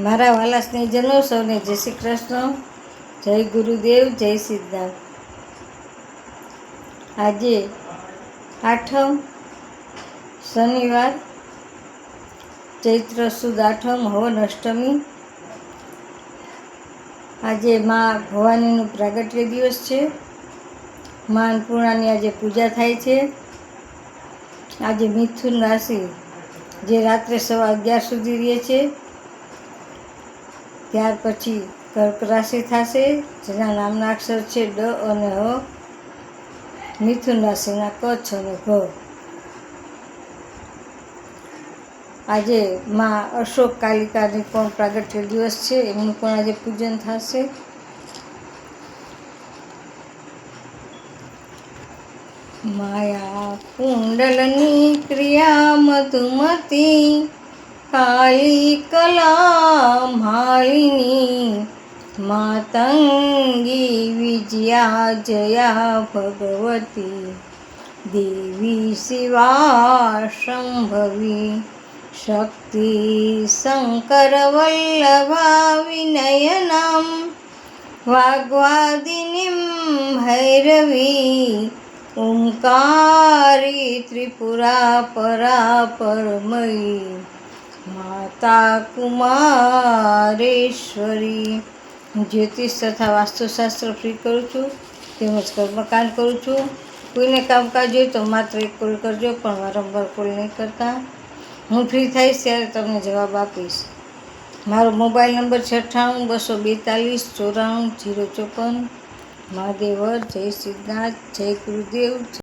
મારા વાલા સ્નેહજનો સૌને જય શ્રી કૃષ્ણ, જય ગુરુદેવ, જય સિદ્ધાર્થ આજે આઠમ શનિવાર, ચૈત્ર સુદ આઠમ, હવન અષ્ટમી. આજે મા ભવાનીનું પ્રાગટ્ય દિવસ છે. મા અન્નપૂર્ણાની આજે પૂજા થાય છે. આજે મિથુન રાશિ જે રાત્રે સવા અગિયાર સુધી રહે છે. ત્યાર પછી કર્ક રાશિ થશે, જેના નામના અક્ષર છે ડ અને હ. મિથુન રાશિના કચ્છ અને ઘ આજે માં અશોક કાલિકાની પણ પ્રાગટ્ય દિવસ છે એમનું પણ આજે પૂજન થશે. માયા કુંડલની ક્રિયા મધુમતી કાળી કલા માલિની માતંગી વિજયા જયા ભગવતી દેવી શિવા સંભવી શક્તિ શંકર વલ્લભા વિનયનમ વાગ્વાદિનીમ ભૈરવી ઓંકારી ત્રિપુરા પરા પરમયી માતા કુમારેશ્વરી જ્યોતિષ તથા વાસ્તુશાસ્ત્ર ફ્રી કરું છું, તેમજ કર્મકાંડ કરું છું. કોઈને કામકાજ હોય તો માત્ર એક કોલ કરજો, પણ વારંવાર કોલ નહીં કરતા. હું ફ્રી થઈશ ત્યારે તમને જવાબ આપીશ. મારો મોબાઈલ નંબર છે અઠ્ઠાણું, બસો બેતાલીસ, ચોરાણું, જીરો ચોપન. મહાદેવર જય સિદ્ધનાથ જય ગુરુદેવ